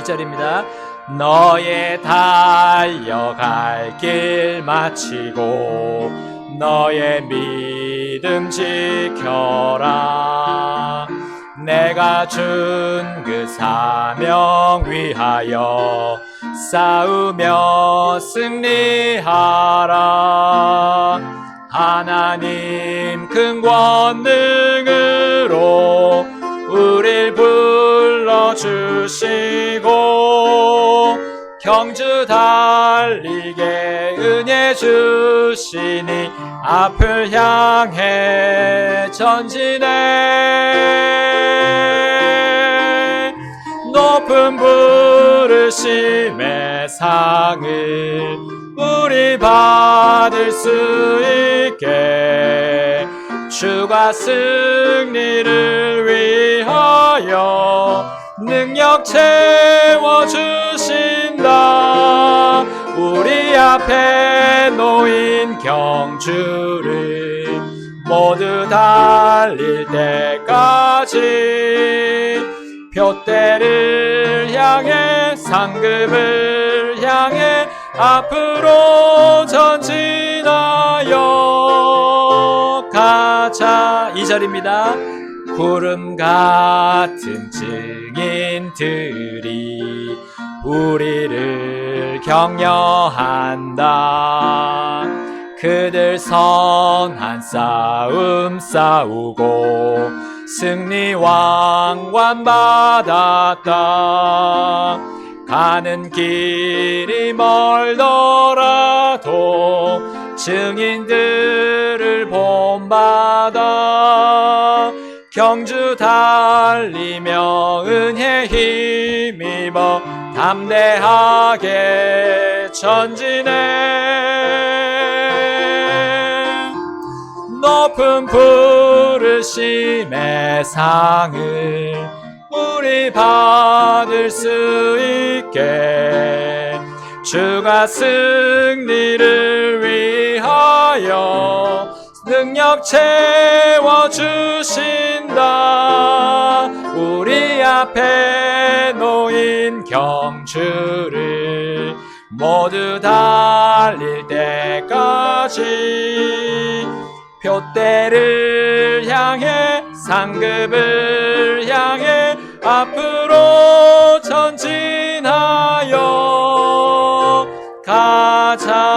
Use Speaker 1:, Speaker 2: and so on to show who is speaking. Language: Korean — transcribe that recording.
Speaker 1: 1절입니다. 너의 달려갈 길 마치고 너의 믿음 지켜라 내가 준 그 사명 위하여 싸우며 승리하라 하나님 큰 권능으로 우릴 불러주시고 경주 달리게 은혜 주시니 앞을 향해 전진해. 높은 부르심의 상을 우리 받을 수 있게. 주가 승리를 위하여 능력 채워주 앞에 놓인 경주를 모두 달릴 때까지 표대를 향해 상급을 향해 앞으로 전진하여 가자. 이 절입니다. 구름 같은 증인들이 우리를 격려한다. 그들 선한 싸움 싸우고 승리 왕관 받았다. 가는 길이 멀더라도 증인들을 본받아 경주 달리며 은혜 힘입어 담대하게 전진해. 높은 부르심의 상을 우리 받을 수 있게. 주가 승리를 위하여 능력 채워주신다. 우리 앞에 놓인 경주를 모두 달릴 때까지 표대를 향해 상급을 향해 앞으로 전진하여 가자.